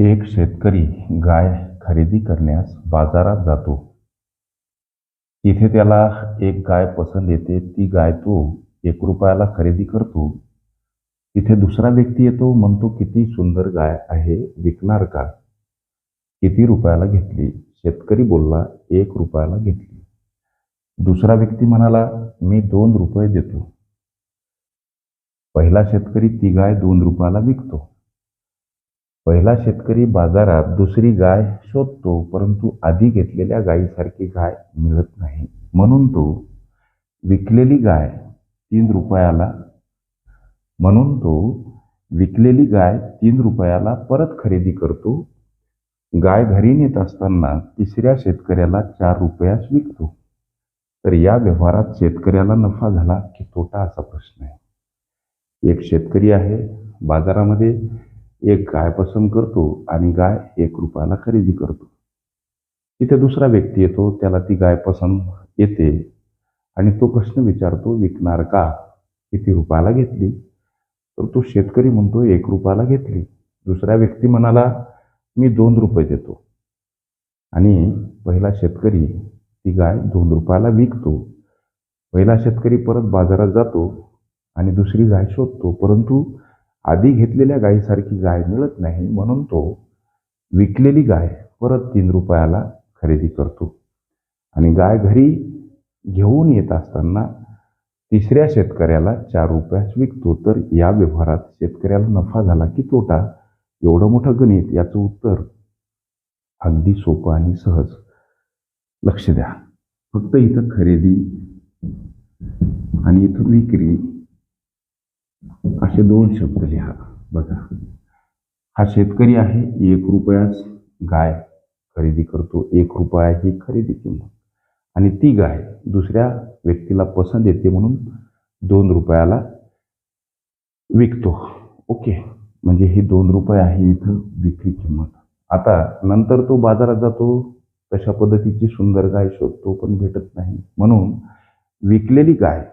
एक शेतकरी गाय खरेदी करण्यास बाजारात जातो. तिथे त्याला एक गाय पसंत येते. ती गाय तो एक रुपयाला खरेदी करतो. तिथे दुसरा व्यक्ती येतो, म्हणतो, "किती सुंदर गाय आहे, विकणार का? किती रुपयाला घेतली?" शेतकरी बोलला, "एक रुपयाला घेतली." दुसरा व्यक्ती म्हणाला, "मी दोन रुपये देतो." पहिला शेतकरी ती गाय दोन रुपयाला विकतो. पहिला शेतकरी बाजारात दुसरी गाय शोधतो, परंतु आधी घेतलेल्या गायीसारखी गाय मिळत नाही. म्हणून तो विकलेली गाय तीन रुपयाला म्हणून तो विकलेली गाय तीन रुपयाला परत खरेदी करतो. गाय घरी नेत असताना तिसऱ्या शेतकऱ्याला चार रुपयास विकतो. तर या व्यवहारात शेतकऱ्याला नफा झाला की तोटा असा प्रश्न आहे. एक शेतकरी आहे, बाजारामध्ये एक गाय पसंत करतो आणि गाय एक रुपयाला खरेदी करतो. तिथे दुसरा व्यक्ती येतो, त्याला ती गाय पसंत येते आणि तो प्रश्न विचारतो, "विकणार का? किती रुपयाला घेतली?" तर तो शेतकरी म्हणतो, "एक रुपयाला घेतली." दुसरा व्यक्ती म्हणाला, "मी दोन रुपये देतो." आणि पहिला शेतकरी ती गाय दोन रुपयाला विकतो. पहिला शेतकरी परत बाजारात जातो आणि दुसरी गाय शोधतो, परंतु आधी घेतलेल्या गायीसारखी गाय मिळत नाही. म्हणून तो विकलेली गाय परत तीन रुपयाला खरेदी करतो आणि गाय घरी घेऊन येत असताना तिसऱ्या शेतकऱ्याला चार रुपयास विकतो. तर या व्यवहारात शेतकऱ्याला नफा झाला की तोटा? एवढं मोठं गणित, याचं उत्तर अगदी सोपं आणि सहज. लक्ष द्या. फक्त इथं खरेदी आणि इथं विक्री असे दोन शब्द लिहा. बघा, हा शेतकरी आहे, एक रुपयास गाय खरेदी करतो. एक रुपया ही खरेदी किंमत आणि ती गाय दुसऱ्या व्यक्तीला पसंत येते म्हणून दोन रुपयाला विकतो. ओके, म्हणजे हे दोन रुपये आहे इथं विक्री किंमत. आता नंतर तो बाजारात जातो, तशा पद्धतीची सुंदर गाय शोधतो, पण भेटत नाही. म्हणून विकलेली गाय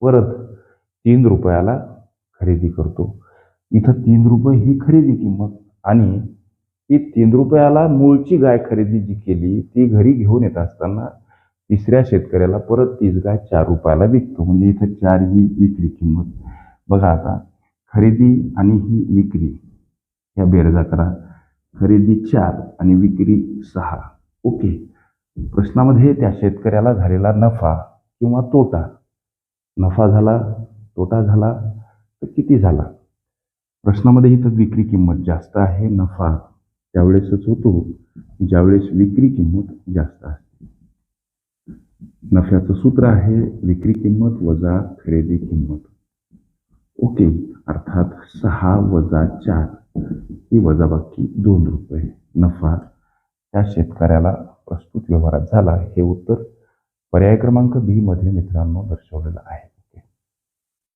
परत तीन रुपयाला खरेदी करतो. इथं तीन रुपये ही खरेदी किंमत आणि ही तीन रुपयाला मूळची गाय खरेदी जी केली ती घरी घेऊन येत असताना तिसऱ्या शेतकऱ्याला परत तीच गाय चार रुपयाला विकतो. म्हणजे इथं चार ही विक्री किंमत. बघा आता खरेदी आणि ही विक्री ह्या बेरजा करा. खरेदी चार आणि विक्री सहा. ओके. प्रश्नामध्ये त्या शेतकऱ्याला झालेला नफा किंवा तोटा. नफा झाला, तोटा झाला तर किती झाला? प्रश्नामध्ये इथं विक्री किंमत जास्त आहे. नफा त्यावेळेसच होतो ज्यावेळेस विक्री किंमत जास्त असते. नफ्याचं सूत्र आहे विक्री किंमत वजा खरेदी किंमत. ओके. अर्थात सहा वजा चार ही वजाबाकी दोन रुपये. नफा त्या शेतकऱ्याला प्रस्तुत व्यवहारात झाला. हे उत्तर पर्याय क्रमांक बी मध्ये मित्रांनो दर्शवलेलं आहे.